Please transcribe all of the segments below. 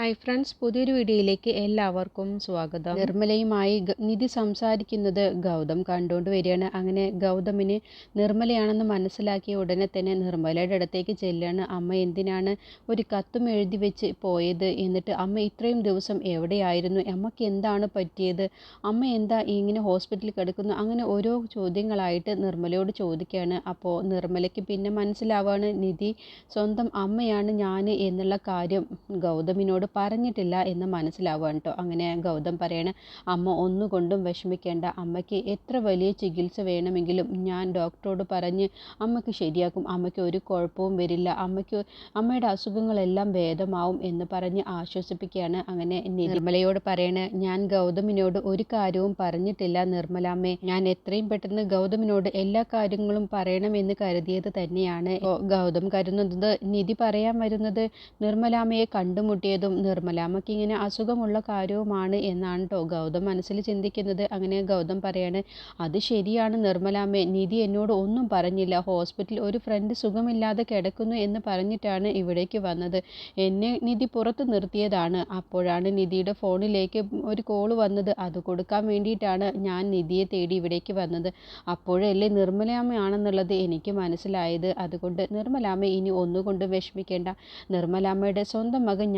Hi friends പുതിയൊരു വീഡിയോയിലേക്ക് എല്ലാവർക്കും സ്വാഗതം. നിർമ്മലയുമായി നിധി സംസാരിക്കുന്നത് ഗൗതം കണ്ടുകൊണ്ട് വരികയാണ്. അങ്ങനെ ഗൗതമിന് നിർമ്മലയാണെന്ന് മനസ്സിലാക്കിയ ഉടനെ തന്നെ നിർമ്മലയുടെ അടുത്തേക്ക് ചെല്ലുകയാണ്. അമ്മ എന്തിനാണ് ഒരു കത്തും എഴുതി വെച്ച് പോയത്? എന്നിട്ട് അമ്മ ഇത്രയും ദിവസം എവിടെയായിരുന്നു? അമ്മയ്ക്ക് എന്താണ് പറ്റിയത്? അമ്മ എന്താ ഇങ്ങനെ ഹോസ്പിറ്റലിൽ കിടക്കുന്നു? അങ്ങനെ ഓരോ ചോദ്യങ്ങളായിട്ട് നിർമ്മലയോട് ചോദിക്കുകയാണ്. അപ്പോൾ നിർമ്മലയ്ക്ക് പിന്നെ മനസ്സിലാവാണ് നിധി സ്വന്തം അമ്മയാണ് ഞാൻ എന്നുള്ള കാര്യം ഗൗതമിനോട് പറഞ്ഞിട്ടില്ല എന്ന് മനസ്സിലാവുകയാണ് കേട്ടോ. അങ്ങനെ ഗൗതം പറയണ അമ്മ ഒന്നുകൊണ്ടും വിഷമിക്കേണ്ട. അമ്മയ്ക്ക് എത്ര വലിയ ചികിത്സ വേണമെങ്കിലും ഞാൻ ഡോക്ടറോട് പറഞ്ഞ് അമ്മയ്ക്ക് ശരിയാക്കും. അമ്മയ്ക്ക് ഒരു കുഴപ്പവും വരില്ല. അമ്മയ്ക്ക് അമ്മയുടെ അസുഖങ്ങളെല്ലാം ഭേദമാവും എന്ന് പറഞ്ഞ് ആശ്വസിപ്പിക്കുകയാണ് അങ്ങനെ നിർമ്മലയോട് പറയണ ഞാൻ ഗൗതമിനോട് ഒരു കാര്യവും പറഞ്ഞിട്ടില്ല നിർമ്മലാമ്മേ. ഞാൻ എത്രയും പെട്ടെന്ന് ഗൗതമിനോട് എല്ലാ കാര്യങ്ങളും പറയണമെന്ന് കരുതിയത് തന്നെയാണ്. ഗൗതം കരുതുന്നത് നിധി പറയാൻ വരുന്നത് നിർമ്മലാമ്മയെ കണ്ടുമുട്ടിയതും നിർമ്മലാമ്മയ്ക്ക് ഇങ്ങനെ അസുഖമുള്ള കാര്യവുമാണ് എന്നാണ് കേട്ടോ ഗൗതം മനസ്സിൽ ചിന്തിക്കുന്നത്. അങ്ങനെ ഗൗതം പറയാണ് അത് ശരിയാണ് നിർമ്മലാമ്മേ. നിധി എന്നോട് ഒന്നും പറഞ്ഞില്ല. ഹോസ്പിറ്റലിൽ ഒരു ഫ്രണ്ട് സുഖമില്ലാതെ കിടക്കുന്നു എന്ന് പറഞ്ഞിട്ടാണ് ഇവിടേക്ക് വന്നത്. എന്നെ നിധി പുറത്ത് നിർത്തിയതാണ്. അപ്പോഴാണ് നിധിയുടെ ഫോണിലേക്ക് ഒരു കോൾ വന്നത്. അത് കൊടുക്കാൻ വേണ്ടിയിട്ടാണ് ഞാൻ നിധിയെ തേടി ഇവിടേക്ക് വന്നത്. അപ്പോഴല്ലേ നിർമ്മലാമ്മയാണെന്നുള്ളത് എനിക്ക് മനസ്സിലായത്. അതുകൊണ്ട് നിർമ്മലാമ്മ ഇനി ഒന്നുകൊണ്ടും വിഷമിക്കേണ്ട. നിർമ്മലാമ്മയുടെ സ്വന്തം മകൻ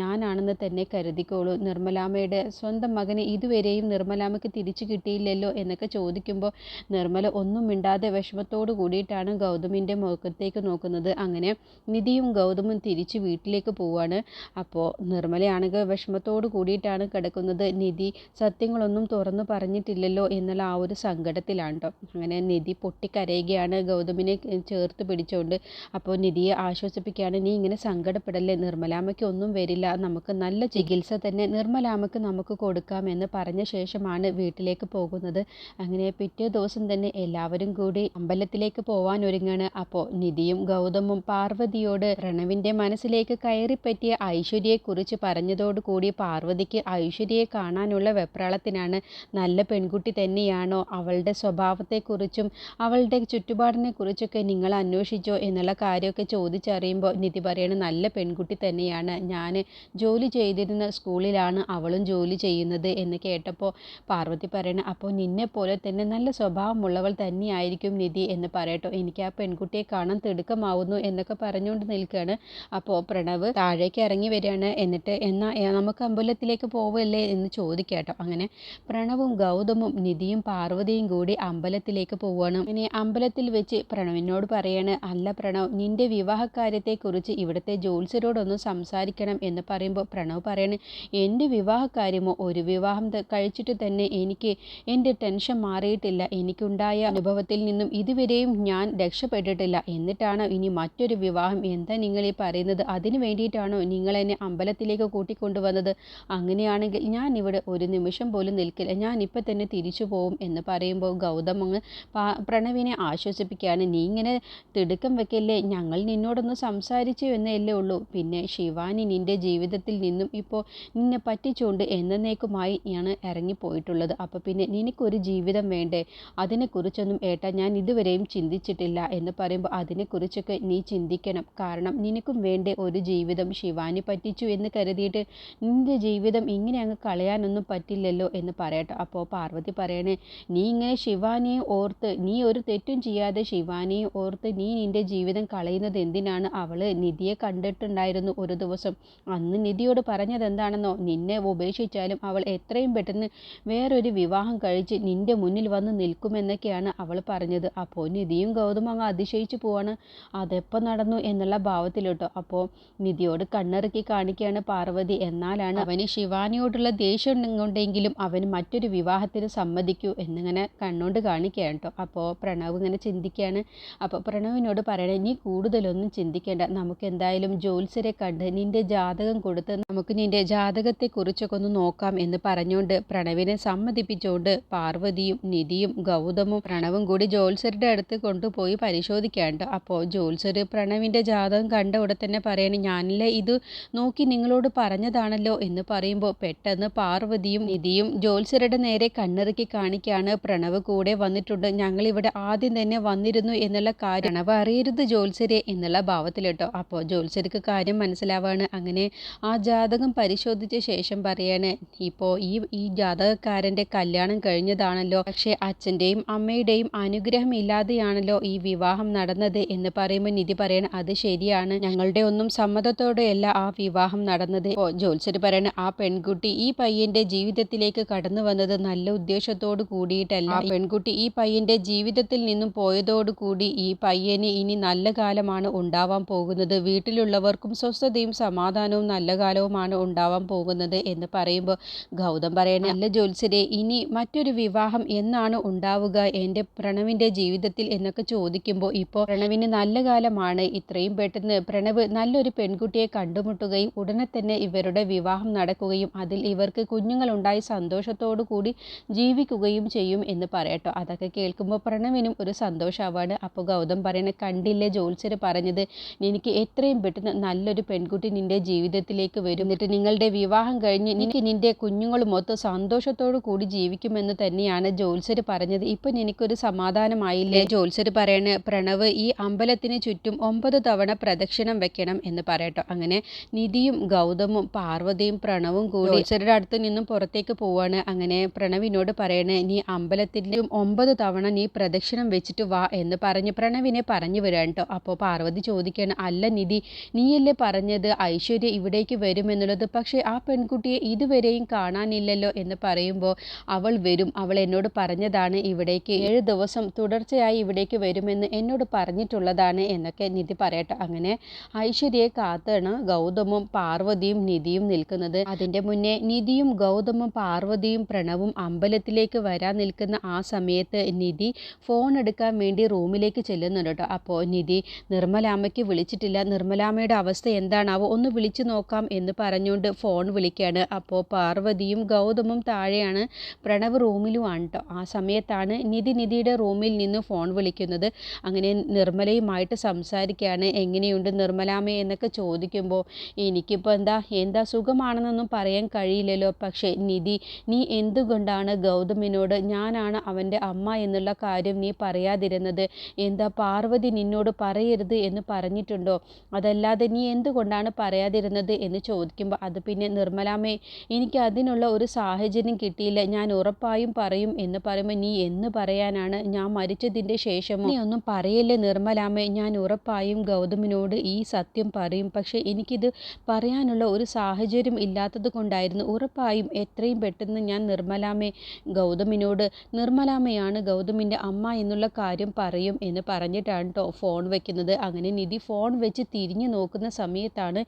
ഞാനാണെന്ന് തന്നെ കരുതിക്കോളൂ. നിർമ്മലാമ്മയുടെ സ്വന്തം മകനെ ഇതുവരെയും നിർമ്മലാമ്മയ്ക്ക് തിരിച്ചു കിട്ടിയില്ലല്ലോ എന്നൊക്കെ ചോദിക്കുമ്പോൾ നിർമ്മല ഒന്നും മിണ്ടാതെ വിഷമത്തോടു കൂടിയിട്ടാണ് ഗൗതമിന്റെ മുഖത്തേക്ക് നോക്കുന്നത്. അങ്ങനെ നിധിയും ഗൗതമും തിരിച്ച് വീട്ടിലേക്ക് പോവാണ്. അപ്പോൾ നിർമ്മലയാണെങ്കിൽ വിഷമത്തോടു കൂടിയിട്ടാണ് കിടക്കുന്നത്. നിധി സത്യങ്ങളൊന്നും തുറന്നു പറഞ്ഞിട്ടില്ലല്ലോ എന്നുള്ള ആ ഒരു സങ്കടത്തിലാണ് കേട്ടോ. അങ്ങനെ നിധി പൊട്ടിക്കരയുകയാണ്. ഗൗതമിനെ ചേർത്ത് പിടിച്ചുകൊണ്ട് അപ്പോൾ നിധിയെ ആശ്വസിപ്പിക്കുകയാണ്. നീ ഇങ്ങനെ സങ്കടപ്പെടല്ലേ? നിർമ്മലാമ്മയ്ക്ക് ഒന്നും വരില്ല. നമുക്ക് നല്ല ചികിത്സ തന്നെ നിർമ്മലാമ്മക്ക് നമുക്ക് കൊടുക്കാമെന്ന് പറഞ്ഞ ശേഷമാണ് വീട്ടിലേക്ക് പോകുന്നത്. അങ്ങനെ പിറ്റേ ദിവസം തന്നെ എല്ലാവരും കൂടി അമ്പലത്തിലേക്ക് പോവാൻ ഒരുങ്ങാണ്. അപ്പോൾ നിധിയും ഗൗതമും പാർവതിയോട് പ്രണവിന്റെ മനസ്സിലേക്ക് കയറിപ്പറ്റിയ ഐശ്വര്യയെക്കുറിച്ച് പറഞ്ഞതോടുകൂടി പാർവതിക്ക് ഐശ്വര്യയെ കാണാനുള്ള വെപ്രാളത്തിനാണ് നല്ല പെൺകുട്ടി തന്നെയാണോ അവളുടെ സ്വഭാവത്തെക്കുറിച്ചും അവളുടെ ചുറ്റുപാടിനെ കുറിച്ചൊക്കെ നിങ്ങൾ അന്വേഷിച്ചോ എന്നുള്ള കാര്യമൊക്കെ ചോദിച്ചറിയുമ്പോൾ നിധി പറയണ നല്ല പെൺകുട്ടി തന്നെയാണ്. ഞാൻ ജോലി ചെയ്തിരുന്ന സ്കൂളിലാണ് അവളും ജോലി ചെയ്യുന്നത് എന്ന് കേട്ടപ്പോൾ പാർവതി പറയണ അപ്പോൾ നിന്നെ പോലെ തന്നെ നല്ല സ്വഭാവമുള്ളവൾ തന്നെയായിരിക്കും നിധി എന്ന് പറയട്ടോ. എനിക്ക് ആ പെൺകുട്ടിയെ കാണാൻ തിടുക്കമാവുന്നു എന്നൊക്കെ പറഞ്ഞുകൊണ്ട് നിൽക്കുകയാണ്. അപ്പോൾ പ്രണവ് താഴേക്ക് ഇറങ്ങി വരികയാണ്. എന്നിട്ട് എന്നാ ഏ, നമുക്ക് അമ്പലത്തിലേക്ക് പോവല്ലേ? എന്ന് ചോദിക്കാട്ടോ അങ്ങനെ പ്രണവും ഗൗതമും നിധിയും പാർവതിയും കൂടി അമ്പലത്തിലേക്ക് പോവുകയാണ്. ഇനി അമ്പലത്തിൽ വെച്ച് പ്രണവിനോട് പറയാണ് അല്ല പ്രണവ് നിന്റെ വിവാഹകാര്യത്തെക്കുറിച്ച് ഇവിടുത്തെ ജ്യോത്സ്യരോടൊന്ന് സംസാരിക്കണം എന്ന് പറയുമ്പോൾ പ്രണവ് പറയണേ എന്റെ വിവാഹകാര്യമോ ഒരു വിവാഹം കഴിച്ചിട്ട് തന്നെ എനിക്ക് എന്റെ ടെൻഷൻ മാറിയിട്ടില്ല. എനിക്കുണ്ടായ അനുഭവത്തിൽ നിന്നും ഇതുവരെയും ഞാൻ രക്ഷപ്പെട്ടിട്ടില്ല. എന്നിട്ടാണോ ഇനി മറ്റൊരു വിവാഹം. എന്താ നിങ്ങൾ ഈ പറയുന്നത്? അതിനു വേണ്ടിയിട്ടാണോ നിങ്ങൾ എന്നെ അമ്പലത്തിലേക്ക് കൂട്ടിക്കൊണ്ടുവന്നത്? അങ്ങനെയാണെങ്കിൽ ഞാൻ ഇവിടെ ഒരു നിമിഷം പോലും നിൽക്കില്ല. ഞാൻ ഇപ്പം തന്നെ തിരിച്ചു പോവും എന്ന് പറയുമ്പോൾ ഗൗതം പ്രണവിനെ ആശ്വസിപ്പിക്കുകയാണ്. നീ ഇങ്ങനെ തിടുക്കം വെക്കല്ലേ? ഞങ്ങൾ നിന്നോടൊന്ന് സംസാരിച്ചു എന്നേ ഉള്ളൂ. പിന്നെ ശിവാനി നിന്റെ ജീവിതത്തിൽ നിന്നും ഇപ്പോൾ നിന്നെ പറ്റിച്ചുകൊണ്ട് എന്നേക്കുമായി ഞാൻ ഇറങ്ങിപ്പോയിട്ടുള്ളത്. അപ്പോൾ പിന്നെ നിനക്കൊരു ജീവിതം വേണ്ടേ? അതിനെക്കുറിച്ചൊന്നും ഏട്ടാ ഞാൻ ഇതുവരെയും ചിന്തിച്ചിട്ടില്ല എന്ന് പറയുമ്പോൾ അതിനെക്കുറിച്ചൊക്കെ നീ ചിന്തിക്കണം. കാരണം നിനക്കും വേണ്ടേ ഒരു ജീവിതം. ശിവാനി പറ്റിച്ചു എന്ന് കരുതിയിട്ട് നിന്റെ ജീവിതം ഇങ്ങനെ അങ്ങ് കളയാനൊന്നും പറ്റില്ലല്ലോ എന്ന് പറയട്ടെ. അപ്പോൾ പാർവതി പറയണേ നീ ഇങ്ങനെ ശിവാനിയെ ഓർത്ത് നീ ഒരു തെറ്റും ചെയ്യാതെ ശിവാനിയെ ഓർത്ത് നീ നിന്റെ ജീവിതം കളയുന്നത് എന്തിനാണ്? അവൾ നിധിയെ കണ്ടിട്ടുണ്ടായിരുന്നു ഒരു ദിവസം. അന്ന് നിധിയോട് പറഞ്ഞത് എന്താണെന്നോ നിന്നെ ഉപേക്ഷിച്ചാലും അവൾ എത്രയും പെട്ടെന്ന് വേറൊരു വിവാഹം കഴിച്ച് നിന്റെ മുന്നിൽ വന്ന് നിൽക്കുമെന്നൊക്കെയാണ് അവൾ പറഞ്ഞത്. അപ്പോൾ നിധിയും ഗൗതം അങ്ങ് അതിശയിച്ചു പോവാണ്. അതെപ്പോൾ നടന്നു എന്നുള്ള ഭാവത്തിലോട്ടോ. അപ്പോൾ നിധിയോട് കണ്ണിറക്കി കാണിക്കുകയാണ് പാർവതി. എന്നാലാണ് അവന് ശിവാനിയോടുള്ള ദേഷ്യം കൊണ്ടെങ്കിലും അവന് മറ്റൊരു വിവാഹത്തിന് സമ്മതിക്കൂ എന്നിങ്ങനെ കണ്ണുകൊണ്ട് കാണിക്കുകയാണ് കേട്ടോ. അപ്പോൾ പ്രണവ് ഇങ്ങനെ ചിന്തിക്കുകയാണ്. അപ്പോൾ പ്രണവിനോട് പറയണേ നീ കൂടുതലൊന്നും ചിന്തിക്കേണ്ട. നമുക്ക് എന്തായാലും ജ്യോത്സ്യരെ കണ്ട് നിന്റെ ജാതകം കൊടുത്ത് നമുക്ക് നിന്റെ ജാതകത്തെക്കുറിച്ചൊക്കെ ഒന്ന് നോക്കാം എന്ന് പറഞ്ഞുകൊണ്ട് പ്രണവിനെ സമ്മതിപ്പിച്ചുകൊണ്ട് പാർവതിയും നിധിയും ഗൗതമും പ്രണവും കൂടി ജോത്സരുടെ അടുത്ത് കൊണ്ടുപോയി പരിശോധിക്കാണ്ട് അപ്പോൾ ജ്യോത്സ്യർ പ്രണവിന്റെ ജാതകം കണ്ട ഉടൻ തന്നെ പറയണേ ഞാനല്ലേ ഇത് നോക്കി നിങ്ങളോട് പറഞ്ഞതാണല്ലോ എന്ന് പറയുമ്പോൾ പെട്ടെന്ന് പാർവതിയും നിധിയും ജോത്സരുടെ നേരെ കണ്ണിറുക്കി കാണിക്കാണ് പ്രണവ് കൂടെ വന്നിട്ടുണ്ട്. ഞങ്ങൾ ഇവിടെ ആദ്യം തന്നെ വന്നിരുന്നു എന്നുള്ള കാര്യം പ്രണവ് അറിയരുത് ജ്യോത്സ്യരെ എന്നുള്ള ഭാവത്തിലിട്ടോ. അപ്പോൾ ജ്യോത്സ്യർക്ക് കാര്യം മനസ്സിലാവാണ്. അങ്ങനെ ആ ജാതകം പരിശോധിച്ച ശേഷം പറയാണ് ഇപ്പോൾ ഈ ഈ ജാതകക്കാരന്റെ കല്യാണം കഴിഞ്ഞതാണല്ലോ. പക്ഷേ അച്ഛന്റെയും അമ്മയുടെയും അനുഗ്രഹം ഇല്ലാതെയാണല്ലോ ഈ വിവാഹം നടന്നത് എന്ന് പറയുമ്പോൾ നിധി പറയണ അത് ശരിയാണ്. ഞങ്ങളുടെ ഒന്നും സമ്മതത്തോടെയല്ല ആ വിവാഹം നടന്നത്. ഇപ്പോൾ ജോത്സര് പറയണ ആ പെൺകുട്ടി ഈ പയ്യന്റെ ജീവിതത്തിലേക്ക് കടന്നു വന്നത് നല്ല ഉദ്ദേശത്തോടു കൂടിയിട്ടല്ല. ആ പെൺകുട്ടി ഈ പയ്യന്റെ ജീവിതത്തിൽ നിന്നും പോയതോടുകൂടി ഈ പയ്യന് ഇനി നല്ല കാലമാണ് ഉണ്ടാവാൻ പോകുന്നത്. വീട്ടിലുള്ളവർക്കും സ്വസ്ഥതയും സമാധാനവും നല്ല കാലവുമാണ് ഉണ്ടാവാൻ പോകുന്നത് എന്ന് പറയുമ്പോൾ ഗൗതം പറയണ അല്ല ജ്യോത്സരെ ഇനി മറ്റൊരു വിവാഹം എന്നാണ് ഉണ്ടാവുക എന്റെ പ്രണവിന്റെ ജീവിതത്തിൽ എന്നൊക്കെ ചോദിക്കുമ്പോൾ ഇപ്പോൾ പ്രണവിന് നല്ല കാലമാണ്. ഇത്രയും പെട്ടെന്ന് പ്രണവ് നല്ലൊരു പെൺകുട്ടിയെ കണ്ടുമുട്ടുകയും ഉടനെ തന്നെ ഇവരുടെ വിവാഹം നടക്കുകയും അതിൽ ഇവർക്ക് കുഞ്ഞുങ്ങളുണ്ടായി സന്തോഷത്തോടു കൂടി ജീവിക്കുകയും ചെയ്യും എന്ന് പറയട്ടോ. അതൊക്കെ കേൾക്കുമ്പോൾ പ്രണവിനും ഒരു സന്തോഷമാണ്. അപ്പോൾ ഗൗതം പറയണ കണ്ടില്ലേ ജോത്സര് പറഞ്ഞത് എനിക്ക് എത്രയും പെട്ടെന്ന് നല്ലൊരു പെൺകുട്ടി നിന്റെ ജീവിതത്തിലേക്ക് വരും. എന്നിട്ട് നിങ്ങളുടെ വിവാഹം കഴിഞ്ഞ് എനിക്ക് നിന്റെ കുഞ്ഞുങ്ങളുമൊത്ത് സന്തോഷത്തോടു കൂടി ജീവിക്കുമെന്ന് തന്നെയാണ് ജോത്സര് പറഞ്ഞത്. ഇപ്പം എനിക്കൊരു സമാധാനമായില്ലേ? ജോത്സര് പറയണ പ്രണവ് ഈ അമ്പലത്തിന് ചുറ്റും ഒമ്പത് തവണ പ്രദക്ഷിണം വെക്കണം എന്ന് പറയട്ടോ. അങ്ങനെ നിധിയും ഗൗതമും പാർവതിയും പ്രണവും കൂടി ജോത്സരുടെ അടുത്ത് നിന്നും പുറത്തേക്ക് പോവാണ്. അങ്ങനെ പ്രണവിനോട് പറയണേ നീ അമ്പലത്തിലും ഒമ്പത് തവണ നീ പ്രദക്ഷിണം വെച്ചിട്ട് വാ എന്ന് പറഞ്ഞ് പ്രണവിനെ പറഞ്ഞു വരാൻ കേട്ടോ അപ്പോൾ പാർവതി ചോദിക്കുകയാണ് അല്ല നിധി നീയല്ലേ പറഞ്ഞത്? ഐശ്വര്യ ഇവിടേക്ക് വരുമെന്നുള്ളത്. പക്ഷേ ആ പെൺകുട്ടിയെ ഇതുവരെയും കാണാനില്ലല്ലോ എന്ന് പറയുമ്പോൾ അവൾ വരും. അവൾ എന്നോട് പറഞ്ഞതാണ് ഇവിടേക്ക് ഏഴ് ദിവസം തുടർച്ചയായി ഇവിടേക്ക് വരുമെന്ന് എന്നോട് പറഞ്ഞിട്ടുള്ളതാണ് എന്നൊക്കെ നിധി പറയട്ടെ. അങ്ങനെ ഐശ്വര്യയെ കാത്താണ് ഗൗതമും പാർവതിയും നിധിയും നിൽക്കുന്നത്. അതിന്റെ മുന്നേ നിധിയും ഗൗതമും പാർവതിയും പ്രണവും അമ്പലത്തിലേക്ക് വരാൻ നിൽക്കുന്ന ആ സമയത്ത് നിധി ഫോൺ എടുക്കാൻ വേണ്ടി റൂമിലേക്ക് ചെല്ലുന്നുണ്ട് കേട്ടോ. അപ്പോൾ നിധി നിർമ്മലാമ്മയ്ക്ക് വിളിച്ചിട്ടില്ല. നിർമ്മലാമ്മയുടെ അവസ്ഥ എന്താണാവോ? ഒന്ന് വിളിച്ചു നോക്കാം പറഞ്ഞുകൊണ്ട് ഫോൺ വിളിക്കുകയാണ് അപ്പോൾ പാർവതിയും ഗൗതമും താഴെയാണ്. പ്രണവ് റൂമിലുമാണ് കേട്ടോ ആ സമയത്താണ് നിധി നിധിയുടെ റൂമിൽ നിന്ന് ഫോൺ വിളിക്കുന്നത്. അങ്ങനെ നിർമ്മലയുമായിട്ട് സംസാരിക്കുകയാണ്. എങ്ങനെയുണ്ട് നിർമ്മലാമേ എന്നൊക്കെ ചോദിക്കുമ്പോൾ എനിക്കിപ്പോൾ എന്താ എന്താ സുഖമാണെന്നൊന്നും പറയാൻ കഴിയില്ലല്ലോ. പക്ഷേ നിധി നീ എന്തുകൊണ്ടാണ് ഗൗതമിനോട് ഞാനാണ് അവന്റെ അമ്മ എന്നുള്ള കാര്യം നീ പറയാതിരുന്നത്? എന്താ പാർവതി നിന്നോട് പറയരുത് എന്ന് പറഞ്ഞിട്ടുണ്ടോ? അതല്ലാതെ നീ എന്തുകൊണ്ടാണ് പറയാതിരുന്നത്? എന്ന് ചോദിക്കുമ്പോൾ അത് പിന്നെ നിർമ്മലാമ്മേ എനിക്ക് അതിനുള്ള ഒരു സാഹചര്യം കിട്ടിയില്ല. ഞാൻ ഉറപ്പായും പറയും എന്ന് പറയുമ്പോൾ നീ എന്ന് പറയാനാണ് ഞാൻ മരിച്ചതിന്റെ ശേഷമോ? നീ ഒന്നും പറയല്ലേ നിർമ്മലാമ്മേ? ഞാൻ ഉറപ്പായും ഗൗതമിനോട് ഈ സത്യം പറയും. പക്ഷേ എനിക്കിത് പറയാനുള്ള ഒരു സാഹചര്യം ഇല്ലാത്തത് കൊണ്ടായിരുന്നു. ഉറപ്പായും എത്രയും പെട്ടെന്ന് ഞാൻ നിർമ്മലാമേ ഗൗതമിനോട് നിർമ്മലാമ്മയാണ് ഗൗതമിന്റെ അമ്മ എന്നുള്ള കാര്യം പറയും എന്ന് പറഞ്ഞിട്ടാണ് കേട്ടോ ഫോൺ വെക്കുന്നത്. അങ്ങനെ നിധി ഫോൺ വെച്ച് തിരിഞ്ഞു നോക്കുന്ന സമയത്താണ്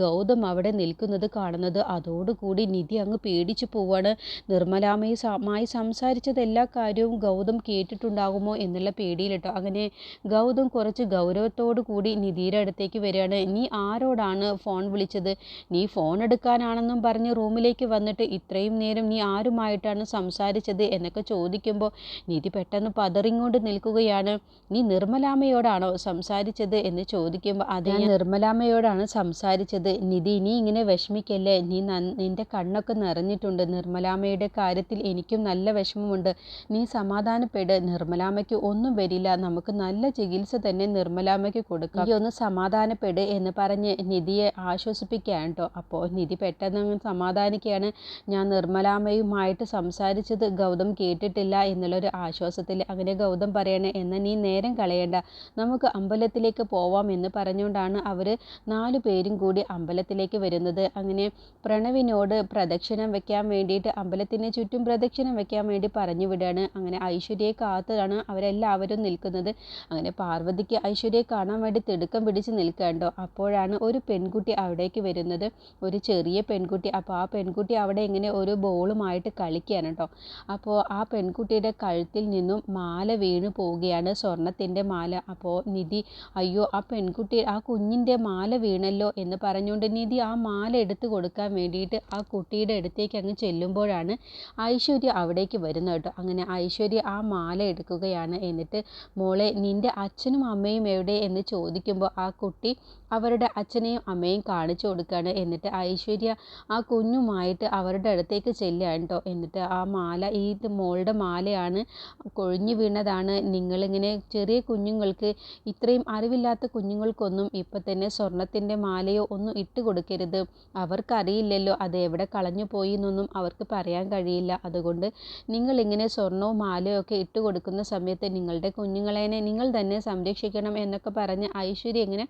ഗൗതം അവിടെ നിൽക്കുന്നത് കാണുന്നത്. അതോടുകൂടി നിധി അങ്ങ് പേടിച്ചു പോവാണ്. നിർമ്മലാമ്മയുമായി സംസാരിച്ചത് എല്ലാ കാര്യവും ഗൗതം കേട്ടിട്ടുണ്ടാകുമോ എന്നുള്ള പേടിയിലിട്ടോ അങ്ങനെ ഗൗതം കുറച്ച് ഗൗരവത്തോടു കൂടി നിധിയുടെ അടുത്തേക്ക് വരികയാണ്. നീ ആരോടാണ് ഫോൺ വിളിച്ചത്? നീ ഫോൺ എടുക്കാനാണെന്നും പറഞ്ഞ് റൂമിലേക്ക് വന്നിട്ട് ഇത്രയും നേരം നീ ആരുമായിട്ടാണ് സംസാരിച്ചത്? എന്നൊക്കെ ചോദിക്കുമ്പോൾ നിധി പെട്ടെന്ന് പതറിങ്ങോണ്ട് നിൽക്കുകയാണ്. നീ നിർമ്മലാമയോടാണോ സംസാരിച്ചത്? എന്ന് ചോദിക്കുമ്പോൾ അത് ഞാൻ നിർമ്മലാമയോടാണ് സംസാരിച്ചത്. നിധി നീ ഇങ്ങനെ വിഷമിക്കല്ലേ? നീ നിന്റെ കണ്ണൊക്കെ നിറഞ്ഞിട്ടുണ്ട്. നിർമ്മലാമ്മയുടെ കാര്യത്തിൽ എനിക്കും നല്ല വിഷമമുണ്ട്. നീ സമാധാനപ്പെട്. നിർമ്മലാമ്മയ്ക്ക് ഒന്നും വരില്ല. നമുക്ക് നല്ല ചികിത്സ തന്നെ നിർമ്മലാമ്മയ്ക്ക് കൊടുക്കാം. നീ ഒന്ന് സമാധാനപ്പെട് എന്ന് പറഞ്ഞ് നിധിയെ ആശ്വസിപ്പിക്കുകയാണ് കേട്ടോ. അപ്പോൾ നിധി പെട്ടെന്ന് സമാധാനിക്കുകയാണ്. ഞാൻ നിർമ്മലാമ്മയുമായിട്ട് സംസാരിച്ചത് ഗൗതം കേട്ടിട്ടില്ല എന്നുള്ളൊരു ആശ്വാസത്തിൽ അങ്ങനെ ഗൗതം പറയണേ എന്നാൽ നീ നേരം കളയണ്ട. നമുക്ക് അമ്പലത്തിലേക്ക് പോവാം എന്ന് പറഞ്ഞുകൊണ്ടാണ് അവർ നാലു പേരും കൂടി അമ്പലത്തിലേക്ക് വരുന്നത്. അങ്ങനെ പ്രണവിനോട് പ്രദക്ഷിണം വെക്കാൻ വേണ്ടിയിട്ട് അമ്പലത്തിന് ചുറ്റും പ്രദക്ഷിണം വെക്കാൻ വേണ്ടി പറഞ്ഞു വിടുകയാണ് അങ്ങനെ ഐശ്വര്യയെ കാത്താണ് അവരെല്ലാവരും നിൽക്കുന്നത്. അങ്ങനെ പാർവതിക്ക് ഐശ്വര്യയെ കാണാൻ വേണ്ടി തിടുക്കം പിടിച്ച് നിൽക്കണ്ടോ? അപ്പോഴാണ് ഒരു പെൺകുട്ടി അവിടേക്ക് വരുന്നത്. ഒരു ചെറിയ പെൺകുട്ടി. അപ്പോൾ ആ പെൺകുട്ടി അവിടെ ഇങ്ങനെ ഒരു ബോളുമായിട്ട് കളിക്കുകയാണ് കേട്ടോ. അപ്പോൾ ആ പെൺകുട്ടിയുടെ കഴുത്തിൽ നിന്നും മാല വീണു പോവുകയാണ് സ്വർണത്തിന്റെ മാല. അപ്പോൾ നിധി അയ്യോ ആ പെൺകുട്ടി ആ കുഞ്ഞിന്റെ മാല വീണല്ലോ എന്ന് പറഞ്ഞുകൊണ്ട് നിധി ആ മാല എടുത്ത് കൊടുക്കാൻ വേണ്ടിയിട്ട് ആ കുട്ടിയുടെ അടുത്തേക്ക് അങ്ങ് ചെല്ലുമ്പോഴാണ് ഐശ്വര്യ അവിടേക്ക് വരുന്നത് കേട്ടോ. അങ്ങനെ ഐശ്വര്യ ആ മാല എടുക്കുകയാണ്. എന്നിട്ട് മോളെ നിന്റെ അച്ഛനും അമ്മയും എവിടെ? എന്ന് ചോദിക്കുമ്പോൾ ആ കുട്ടി അവരുടെ അച്ഛനെയും അമ്മയും കാണിച്ചു കൊടുക്കുകയാണ്. എന്നിട്ട് ഐശ്വര്യ ആ കുഞ്ഞുമായിട്ട് അവരുടെ അടുത്തേക്ക് ചെല്ലുകയാണ് കേട്ടോ. എന്നിട്ട് ആ മാല ഈ മോളുടെ മാലയാണ് കൊഴിഞ്ഞു വീണതാണ്. നിങ്ങളിങ്ങനെ ചെറിയ കുഞ്ഞുങ്ങൾക്ക് ഇത്രയും അറിവില്ലാത്ത കുഞ്ഞുങ്ങൾക്കൊന്നും ഇപ്പം തന്നെ സ്വർണത്തിന്റെ മാലയോ ഒന്നും ഇട്ട് കൊടുക്കരുത്. പറയരുത് അവർക്കറിയില്ലല്ലോ അത് എവിടെ കളഞ്ഞു പോയി എന്നൊന്നും അവർക്ക് പറയാൻ കഴിയില്ല. അതുകൊണ്ട് നിങ്ങളിങ്ങനെ സ്വർണവും മാലയും ഒക്കെ ഇട്ട് കൊടുക്കുന്ന സമയത്ത് നിങ്ങളുടെ കുഞ്ഞുങ്ങളെ നിങ്ങൾ തന്നെ സംരക്ഷിക്കണം എന്നൊക്കെ പറഞ്ഞ് ഐശ്വര്യ ഇങ്ങനെ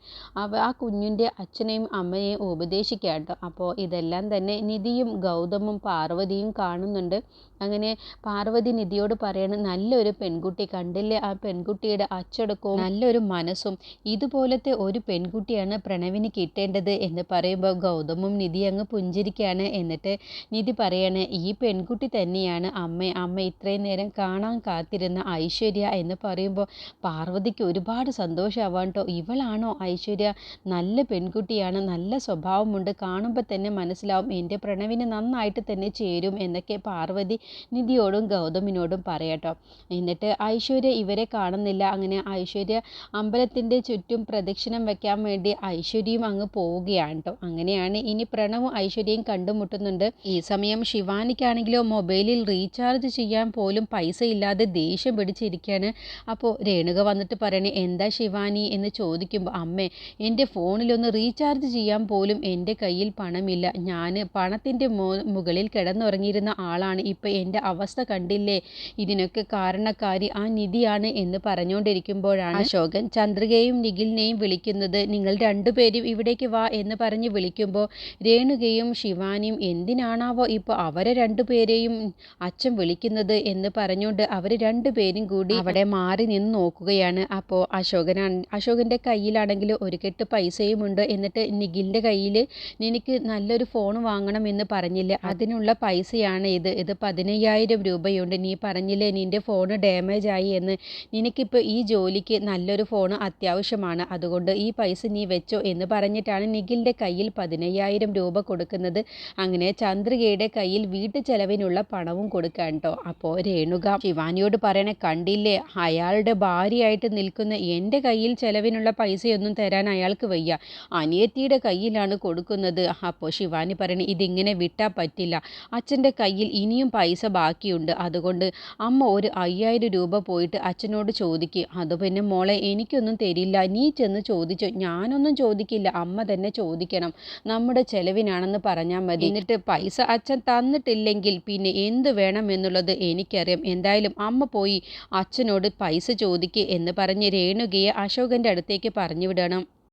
ആ കുഞ്ഞിന്റെ അച്ഛനെയും അമ്മയെയും ഉപദേശിക്കുക കേട്ടോ അപ്പോൾ ഇതെല്ലാം തന്നെ നിധിയും ഗൗതമും പാർവതിയും കാണുന്നുണ്ട്. അങ്ങനെ പാർവതി നിധിയോട് പറയണ നല്ലൊരു പെൺകുട്ടി കണ്ടില്ലേ? ആ പെൺകുട്ടിയുടെ അച്ചടക്കവും നല്ലൊരു മനസ്സും ഇതുപോലത്തെ ഒരു പെൺകുട്ടിയാണ് പ്രണവിന് കിട്ടേണ്ടത് എന്ന് പറയുമ്പോൾ ഗൗതമും നിധി അങ്ങ് പുഞ്ചിരിക്കുകയാണ്. എന്നിട്ട് നിധി പറയാണ് ഈ പെൺകുട്ടി തന്നെയാണ് അമ്മ. അമ്മ ഇത്രയും നേരം കാണാൻ കാത്തിരുന്ന ഐശ്വര്യ എന്ന് പറയുമ്പോൾ പാർവതിക്ക് ഒരുപാട് സന്തോഷമാവാൻ കേട്ടോ ഇവളാണോ ഐശ്വര്യ? നല്ല പെൺകുട്ടിയാണ് നല്ല സ്വഭാവമുണ്ട്. കാണുമ്പോൾ തന്നെ മനസ്സിലാവും എന്റെ പ്രണവിന് നന്നായിട്ട് തന്നെ ചേരും എന്നൊക്കെ പാർവതി നിധിയോടും ഗൗതമിനോടും പറയട്ടോ എന്നിട്ട് ഐശ്വര്യ ഇവരെ കാണുന്നില്ല. അങ്ങനെ ഐശ്വര്യ അമ്പലത്തിന്റെ ചുറ്റും പ്രദക്ഷിണം വയ്ക്കാൻ വേണ്ടി ഐശ്വര്യയും അങ്ങ് പോവുകയാണ് കേട്ടോ അങ്ങനെയാണ് ഇനി പ്രണവും ഐശ്വര്യയും കണ്ടുമുട്ടുന്നുണ്ട്. ഈ സമയം ശിവാനിക്കാണെങ്കിലോ മൊബൈലിൽ റീചാർജ് ചെയ്യാൻ പോലും പൈസ ഇല്ലാതെ ദേഷ്യം പിടിച്ചിരിക്കുകയാണ് അപ്പോൾ രേണുക വന്നിട്ട് പറയണേ എന്താ ശിവാനി? എന്ന് ചോദിക്കുമ്പോൾ അമ്മേ എന്റെ ഫോണിലൊന്ന് റീചാർജ് ചെയ്യാൻ പോലും എന്റെ കയ്യിൽ പണമില്ല. ഞാൻ പണത്തിന്റെ മുകളിൽ കിടന്നുറങ്ങിയിരുന്ന ആളാണ്. ഇപ്പോൾ എന്റെ അവസ്ഥ കണ്ടില്ലേ? ഇതിനൊക്കെ കാരണക്കാരി ആ നിധിയാണ് എന്ന് പറഞ്ഞുകൊണ്ടിരിക്കുമ്പോഴാണ് അശോകൻ ചന്ദ്രികയും നിഖിലിനെയും വിളിക്കുന്നത്. നിങ്ങൾ രണ്ടുപേരും ഇവിടേക്ക് വാ എന്ന് പറഞ്ഞ് വിളിക്കുമ്പോൾ രേണുകയും ശിവാനിയും എന്തിനാണാവോ ഇപ്പോൾ അവരെ രണ്ടുപേരെയും അച്ഛൻ വിളിക്കുന്നത് എന്ന് പറഞ്ഞുകൊണ്ട് അവർ രണ്ടുപേരും കൂടി അവിടെ മാറി നിന്ന് നോക്കുകയാണ്. അപ്പോൾ അശോകനാണ് അശോകന്റെ കയ്യിലാണെങ്കിൽ ഒരു കെട്ട് പൈസയും ഉണ്ട്. എന്നിട്ട് നിഖിലിന്റെ കയ്യിൽ എനിക്ക് നല്ലൊരു ഫോൺ വാങ്ങണം എന്ന് പറഞ്ഞില്ല. അതിനുള്ള പൈസയാണ് ഇത്. ഇത് പതിനയ്യായിരം രൂപയുണ്ട്. നീ പറഞ്ഞില്ലേ നിന്റെ ഫോൺ ഡാമേജ് ആയി എന്ന്. നിനക്കിപ്പോൾ ഈ ജോലിക്ക് നല്ലൊരു ഫോൺ അത്യാവശ്യമാണ്. അതുകൊണ്ട് ഈ പൈസ നീ വെച്ചോ എന്ന് പറഞ്ഞിട്ടാണ് നിഖിലിന്റെ കയ്യിൽ പതിനയ്യായിരം രൂപ കൊടുക്കുന്നത്. അങ്ങനെ ചന്ദ്രികയുടെ കയ്യിൽ വീട്ടു ചെലവിനുള്ള പണവും കൊടുക്കാൻ കേട്ടോ അപ്പോൾ രേണുക ശിവാനിയോട് പറയണേ കണ്ടില്ലേ? അയാളുടെ ഭാര്യയായിട്ട് നിൽക്കുന്ന എന്റെ കയ്യിൽ ചെലവിനുള്ള പൈസയൊന്നും തരാൻ അയാൾക്ക് വയ്യ. അനിയത്തിയുടെ കയ്യിലാണ് കൊടുക്കുന്നത്. അപ്പോൾ ശിവാനി പറയണേ ഇതിങ്ങനെ വിട്ടാൽ പറ്റില്ല. അച്ഛന്റെ കയ്യിൽ ഇനിയും പൈസ ബാക്കിയുണ്ട്. അതുകൊണ്ട് അമ്മ ഒരു അയ്യായിരം രൂപ പോയിട്ട് അച്ഛനോട് ചോദിക്കുക അത് പിന്നെ മോളെ എനിക്കൊന്നും തരില്ല. നീ ചെന്ന് ചോദിച്ചോ. ഞാനൊന്നും ചോദിക്കില്ല. അമ്മ തന്നെ ചോദിക്കണം. നമ്മുടെ ചെലവിനാണെന്ന് പറഞ്ഞാൽ മതി. എന്നിട്ട് പൈസ അച്ഛൻ തന്നിട്ടില്ലെങ്കിൽ പിന്നെ എന്ത് വേണം എന്നുള്ളത് എനിക്കറിയാം. എന്തായാലും അമ്മ പോയി അച്ഛനോട് പൈസ ചോദിക്കുക എന്ന് പറഞ്ഞ് രേണുകയെ അശോകന്റെ അടുത്തേക്ക് പറഞ്ഞു വിടണം.